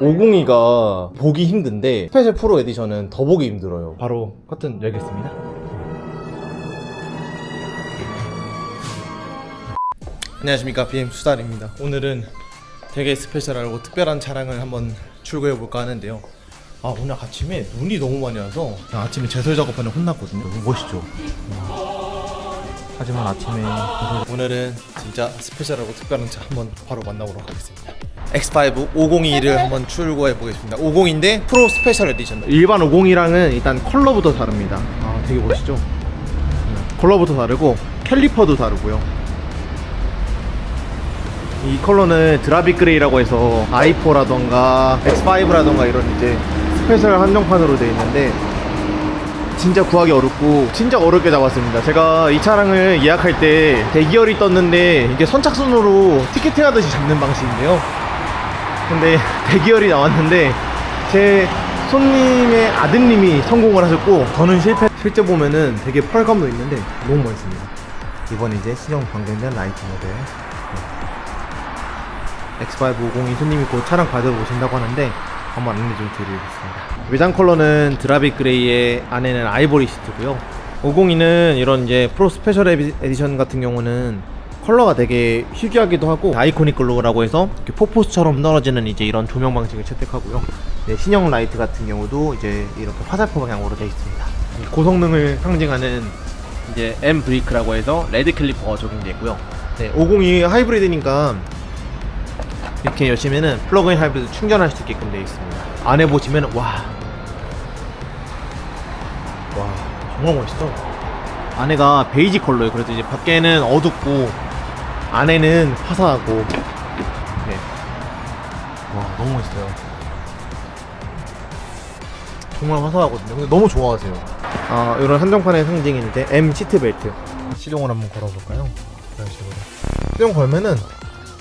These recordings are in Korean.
502가 보기 힘든데 스페셜 프로 에디션은 더 보기 힘들어요. 바로 커튼 열겠습니다. 안녕하십니까 BM 수달입니다. 오늘은 되게 스페셜하고 특별한 차량을 한번 출고해 볼까 하는데요. 아 오늘 아침에 눈이 너무 많이 와서 아침에 제설 작업하는 혼났거든요. 너무 멋있죠. 하지만 아침에 오늘은 진짜 스페셜하고 특별한 차 한번 바로 만나보도록 하겠습니다. X5 502를 한번 출고해 보겠습니다. 502인데 프로 스페셜 에디션. 일반 50이랑은 일단 컬러부터 다릅니다. 아 되게 멋있죠? 컬러부터 다르고 캘리퍼도 다르고요. 이 컬러는 드라비 그레이라고 해서 i4라던가 X5라던가 이런 이제 스페셜 한정판으로 되어 있는데 진짜 구하기 어렵고 진짜 어렵게 잡았습니다. 제가 이 차량을 예약할 때 대기열이 떴는데 이게 선착순으로 티켓팅 하듯이 잡는 방식인데요. 근데 대기열이 나왔는데 제 손님의 아드님이 성공을 하셨고 저는 실패. 실제 보면은 되게 펄감도 있는데 너무 멋있습니다. 이번 이제 신형 방전된 라이트 모델. 네. X5 502 손님이 곧 차량 받으러 오신다고 하는데 한번 안내 좀 드리겠습니다. 외장 컬러는 드라비 그레이의 안에는 아이보리 시트고요. 502는 이런 이제 프로 스페셜 에디- 에디션 같은 경우는 컬러가 되게 희귀하기도 하고 아이코닉 글로우라고 해서 포포스처럼 떨어지는 이제 이런 조명 방식을 채택하고요. 네, 신형 라이트 같은 경우도 이제 이렇게 화살표 방향으로 되어 있습니다. 이 고성능을 상징하는 이제 M 브레이크라고 해서 레드 클리퍼가 적용되고요. 네, 502 하이브리드니까 이렇게 여시면은 플러그인 하이브리드 충전할 수 있게끔 되어 있습니다. 안에 보시면 와, 와 정말 멋있어. 안에가 베이지 컬러예요. 그래서 이제 밖에는 어둡고 안에는 화사하고 네. 와 너무 멋있어요. 정말 화사하거든요. 근데 너무 좋아하세요. 아 이런 한정판의 상징인 이제 M 시트 벨트 시동을 한번 걸어볼까요? 이런 식으로 시동 걸면은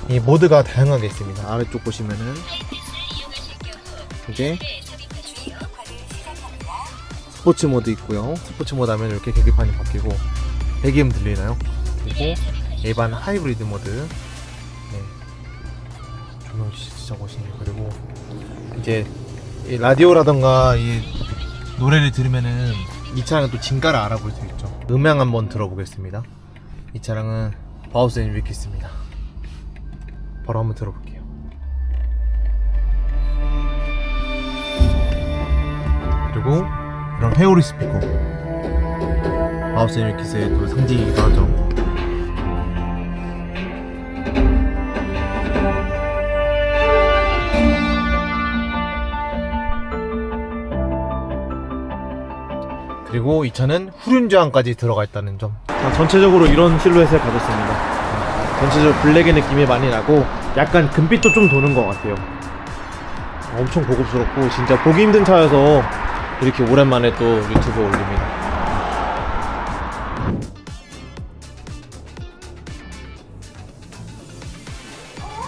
이 모드가 다양하게 있습니다. 아래쪽 보시면은 이제 스포츠 모드 있고요. 스포츠 모드 하면 이렇게 계기판이 바뀌고 배기음 들리나요? 그리고 일반 하이브리드 모드. 네. 조명 진짜 멋있네요. 그리고 이제 이 라디오라던가 이 노래를 들으면은 이 차량은 또 진가를 알아볼 수 있죠. 음향 한번 들어보겠습니다. 이 차량은 바우스 앤 위키스입니다. 바로 한번 들어볼게요. 그리고 이런 회오리 스피커 바우스 앤 위키스의 또 상징이기도 하죠. 그리고 이 차는 후륜저항까지 들어가 있다는 점. 자, 전체적으로 이런 실루엣을 가졌습니다. 전체적으로 블랙의 느낌이 많이 나고 약간 금빛도 좀 도는 것 같아요. 엄청 고급스럽고 진짜 보기 힘든 차여서 이렇게 오랜만에 또 유튜브에 올립니다.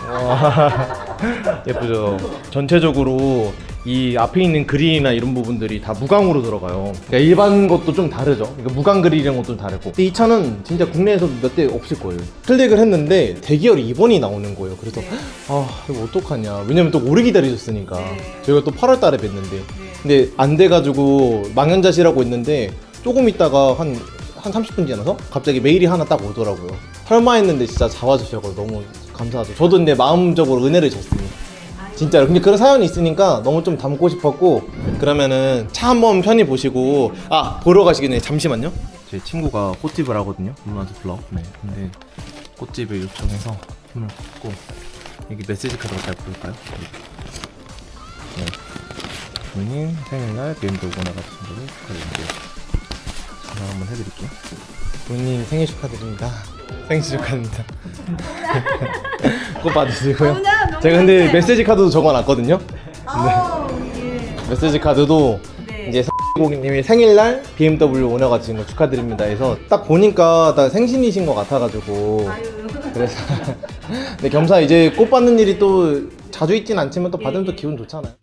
와, 예쁘죠. 전체적으로 이 앞에 있는 그릴이나 이런 부분들이 다 무광으로 들어가요. 그러니까 일반 것도 좀 다르죠. 그러니까 무광 그릴이랑 것도 좀 다르고. 근데 이 차는 진짜 국내에서 몇대 없을 거예요. 클릭을 했는데 대기열이 2번이 나오는 거예요. 그래서 아 이거 어떡하냐. 왜냐면 또 오래 기다리셨으니까. 저희가 또 8월 달에 뵀는데. 근데 안 돼가지고 망연자실하고 있는데 조금 있다가 한, 한 30분 지나서 갑자기 메일이 하나 딱 오더라고요. 설마 했는데 진짜 잡아주셔서 너무 감사하죠. 저도 근데 마음적으로 은혜를 줬습니다. 진짜로. 근데 그런 사연이 있으니까 너무 좀 담고 싶었고 그러면은 차 한번 편히 보시고 아 보러 가시기 전에 잠시만요. 제 친구가 꽃집을 하거든요. 루나스 블럭. 네. 근데 꽃집을 요청해서 힘을 줬고 여기 메시지 카드가 잘 보일까요? 네. 부모님 생일날 BMW 나가신 분을 축하드립니다. 전화 한번 해드릴게요. 부모님 생일 축하드립니다. 생일 축하합니다. 꽃 받으시고요. 제가 근데 감사해요. 메시지 카드도 적어놨거든요. 아우, 예. 메시지 카드도 네. 이제 고객님이 생일날 BMW 오너 가신 거 축하드립니다 해서 딱 보니까 다 생신이신 것 같아가지고 아유. 그래서 근데 겸사 이제 꽃 받는 일이 또 자주 있진 않지만 또 받으면 또 기분 좋잖아요.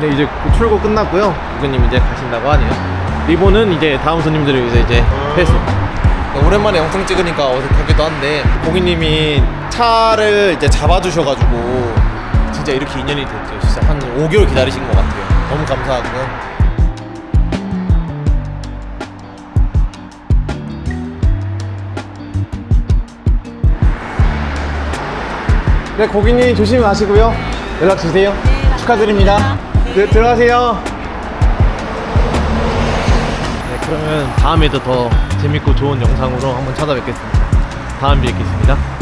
네 이제 출고 끝났고요. 고객님 이제 가신다고 하네요. 리본은 이제 다음 손님들을 위해서 이제 패스. 오랜만에 영상 찍으니까 어색하기도 한데 고객님이 차를 이제 잡아주셔가지고 진짜 이렇게 인연이 됐죠. 진짜 한 5개월 기다리신 것 같아요. 너무 감사하고요. 네, 고객님 조심히 가시고요. 연락 주세요. 축하드립니다. 네, 들어가세요. 네, 그러면 다음에도 더 재밌고 좋은 영상으로 한번 찾아뵙겠습니다. 다음에 뵙겠습니다.